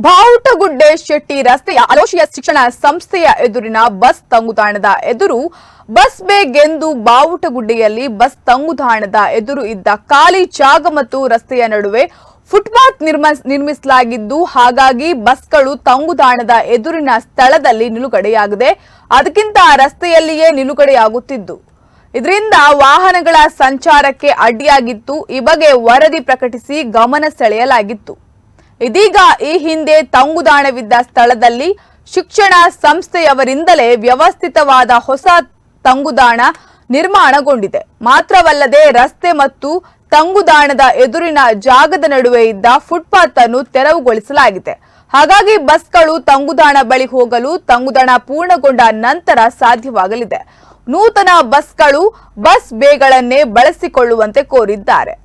ಬಾವುಟಗುಡ್ಡೆ ಶೆಟ್ಟಿ ರಸ್ತೆಯ ಅಲೋಶಿಯ ಶಿಕ್ಷಣ ಸಂಸ್ಥೆಯ ಎದುರಿನ ಬಸ್ ತಂಗುದಾಣದ ಎದುರು ಬಸ್ ಬೇಗೆಂದು ಬಾವುಟಗುಡ್ಡೆಯಲ್ಲಿ ಬಸ್ ತಂಗುದಾಣದ ಎದುರು ಇದ್ದ ಖಾಲಿ ಜಾಗ ಮತ್ತು ರಸ್ತೆಯ ನಡುವೆ ಫುಟ್ಪಾತ್ ನಿರ್ಮ- ನಿರ್ಮಿಸಲಾಗಿದ್ದು ಹಾಗಾಗಿ ಬಸ್ಗಳು ತಂಗುದಾಣದ ಎದುರಿನ ಸ್ಥಳದಲ್ಲಿ ನಿಲುಗಡೆಯಾಗಿದೆ. ಅದಕ್ಕಿಂತ ರಸ್ತೆಯಲ್ಲಿಯೇ ನಿಲುಗಡೆಯಾಗುತ್ತಿದ್ದು. ಇದರಿಂದ ವಾಹನಗಳ ಸಂಚಾರಕ್ಕೆ ಅಡ್ಡಿಯಾಗಿತ್ತು. ಈ ಬಗ್ಗೆ ವರದಿ ಪ್ರಕಟಿಸಿ ಗಮನ ಸೆಳೆಯಲಾಗಿತ್ತು. ಇದೀಗ ಈ ಹಿಂದೆ ತಂಗುದಾಣವಿದ್ದ ಸ್ಥಳದಲ್ಲಿ ಶಿಕ್ಷಣ ಸಂಸ್ಥೆಯವರಿಂದಲೇ ವ್ಯವಸ್ಥಿತವಾದ ಹೊಸ ತಂಗುದಾಣ ನಿರ್ಮಾಣಗೊಂಡಿದೆ. ಮಾತ್ರವಲ್ಲದೆ ರಸ್ತೆ ಮತ್ತು ತಂಗುದಾಣದ ಎದುರಿನ ಜಾಗದ ನಡುವೆ ಇದ್ದ ಫುಟ್ಪಾತ್ ಅನ್ನು ತೆರವುಗೊಳಿಸಲಾಗಿದೆ. ಹಾಗಾಗಿ ಬಸ್ಗಳು ತಂಗುದಾಣ ಬಳಿ ಹೋಗಲು ತಂಗುದಾಣ ಪೂರ್ಣಗೊಂಡ ನಂತರ ಸಾಧ್ಯವಾಗಲಿದೆ. ನೂತನ ಬಸ್ಗಳು ಬಸ್ ಬೇಗಳನ್ನೇ ಬಳಸಿಕೊಳ್ಳುವಂತೆ ಕೋರಿದ್ದಾರೆ.